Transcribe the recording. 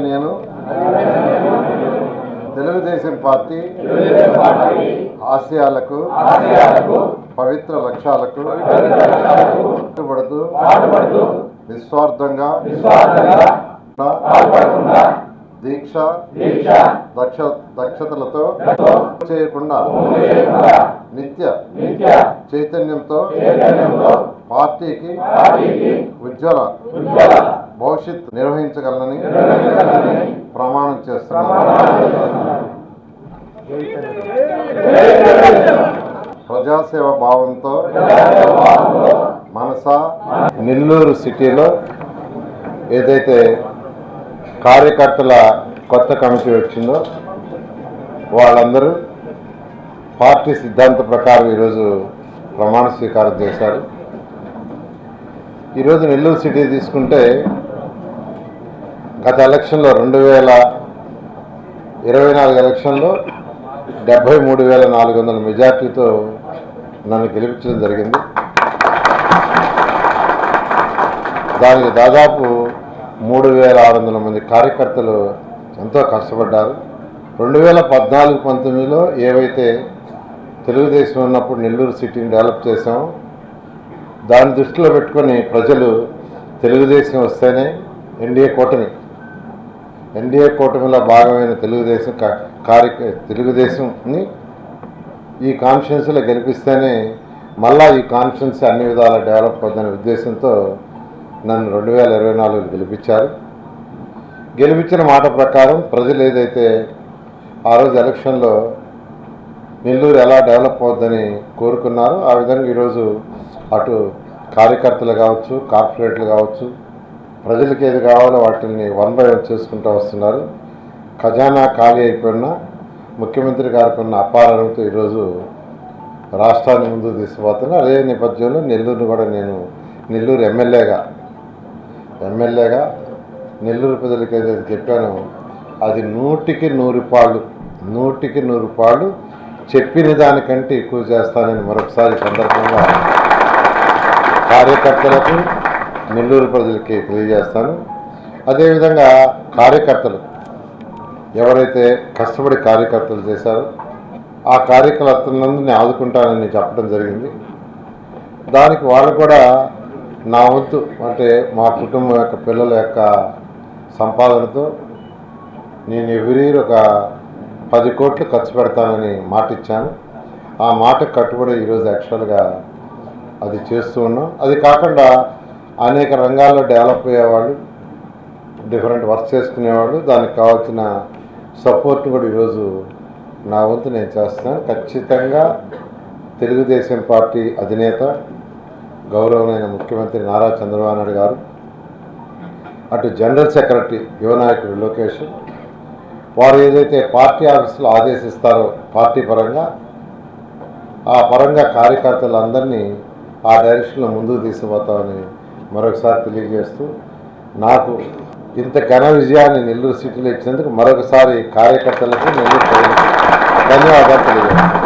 నేను తెలుగుదేశం పార్టీ ఆశయాలకు పవిత్ర లక్ష్యాలకు కట్టుబడుతూ నిస్వార్థంగా దీక్ష దక్ష దక్షతలతో చేయకుండా నిత్య చైతన్యంతో పార్టీకి ఉజ్వల భవిష్యత్ నిర్వహించగలనని ప్రమాణం చేస్తున్నాను ప్రజాసేవ భావంతో మనస నెల్లూరు సిటీలో ఏదైతే కార్యకర్తల కొత్త కమిటీ వచ్చిందో వాళ్ళందరూ పార్టీ సిద్ధాంత ప్రకారం ఈరోజు ప్రమాణ స్వీకారం చేశారు. ఈరోజు నెల్లూరు సిటీ తీసుకుంటే గత ఎలక్షన్లో రెండు వేల ఇరవై నాలుగు ఎలక్షన్లో డెబ్భై మూడు వేల నాలుగు వందల మెజార్టీతో నన్ను గెలిపించడం జరిగింది. దానికి దాదాపు మూడు వేల ఆరు వందల మంది కార్యకర్తలు ఎంతో కష్టపడ్డారు. రెండు వేల పద్నాలుగు పంతొమ్మిదిలో ఏవైతే తెలుగుదేశం ఉన్నప్పుడు నెల్లూరు సిటీని డెవలప్ చేసామో దాన్ని దృష్టిలో పెట్టుకొని ప్రజలు తెలుగుదేశం వస్తేనే ఎన్డీఏ కూటమి ఎన్డీఏ కూటమిలో భాగమైన తెలుగుదేశం కా- కార్య తెలుగుదేశంని ఈ కాన్ఫిడెన్స్లో గెలిపిస్తేనే మళ్ళా ఈ కాన్ఫిడెన్స్ అన్ని విధాలా డెవలప్ అవుతుందనే ఉద్దేశంతో నన్ను రెండు వేల ఇరవై నాలుగులో గెలిపించారు. గెలిపించిన మాట ప్రకారం ప్రజలు ఏదైతే ఆ రోజు ఎలక్షన్లో నెల్లూరు ఎలా డెవలప్ అవుద్దని కోరుకున్నారో ఆ విధంగా ఈరోజు అటు కార్యకర్తలు కావచ్చు కార్పొరేట్లు కావచ్చు ప్రజలకు ఏది కావాలో వాటిని వన్ బై వన్ చేసుకుంటూ వస్తున్నారు. ఖజానా ఖాళీ అయిపోయినా ముఖ్యమంత్రి గారికి ఉన్న అపారంతో ఈరోజు రాష్ట్రాన్ని ముందుకు తీసుకుపోతున్నా అదే నేపథ్యంలో నెల్లూరుని కూడా నేను నెల్లూరు ఎమ్మెల్యేగా ఎమ్మెల్యేగా నెల్లూరు ప్రజలకు ఏదైతే చెప్పానో అది నూటికి నూరు పాళ్ళు నూటికి నూరు పాళ్ళు చెప్పిన దానికంటే ఎక్కువ చేస్తానని మరొకసారి సందర్భంగా కార్యకర్తలకు నెల్లూరు ప్రజలకి తెలియజేస్తాను. అదేవిధంగా కార్యకర్తలు ఎవరైతే కష్టపడి కార్యకర్తలు చేశారో ఆ కార్యకర్తలందరినీ ఆదుకుంటానని చెప్పడం జరిగింది. దానికి వాళ్ళు కూడా నా వంతు అంటే మా కుటుంబం యొక్క పిల్లల యొక్క సంపాదనతో నేను ఎవ్రీ ఒక పది కోట్లు ఖర్చు పెడతానని మాట ఇచ్చాను ఆ మాట కట్టుబడి ఈరోజు యాక్చువల్గా అది చేస్తూ ఉన్నాం. అది కాకుండా అనేక రంగాల్లో డెవలప్ అయ్యేవాళ్ళు డిఫరెంట్ వర్క్ చేసుకునేవాళ్ళు. దానికి కావాల్సిన సపోర్ట్ కూడా ఈరోజు నా వంతు నేను చేస్తున్నాను. ఖచ్చితంగా తెలుగుదేశం పార్టీ అధినేత గౌరవమైన ముఖ్యమంత్రి నారా చంద్రబాబు నాయుడు గారు అటు జనరల్ సెక్రటరీ యువనాయకుడు లోకేష్ వారు ఏదైతే పార్టీ ఆఫీసులో ఆదేశిస్తారో పార్టీ పరంగా ఆ పరంగా కార్యకర్తలందరినీ ఆ డైరెక్షన్లో ముందుకు తీసుకుపోతామని మరొకసారి తెలియజేస్తూ నాకు ఇంత ఘన విజయాన్ని నెల్లూరు సిటీలో ఇచ్చినందుకు మరొకసారి కార్యకర్తలకు నెల్లూరు ధన్యవాదాలు తెలియజేస్తాను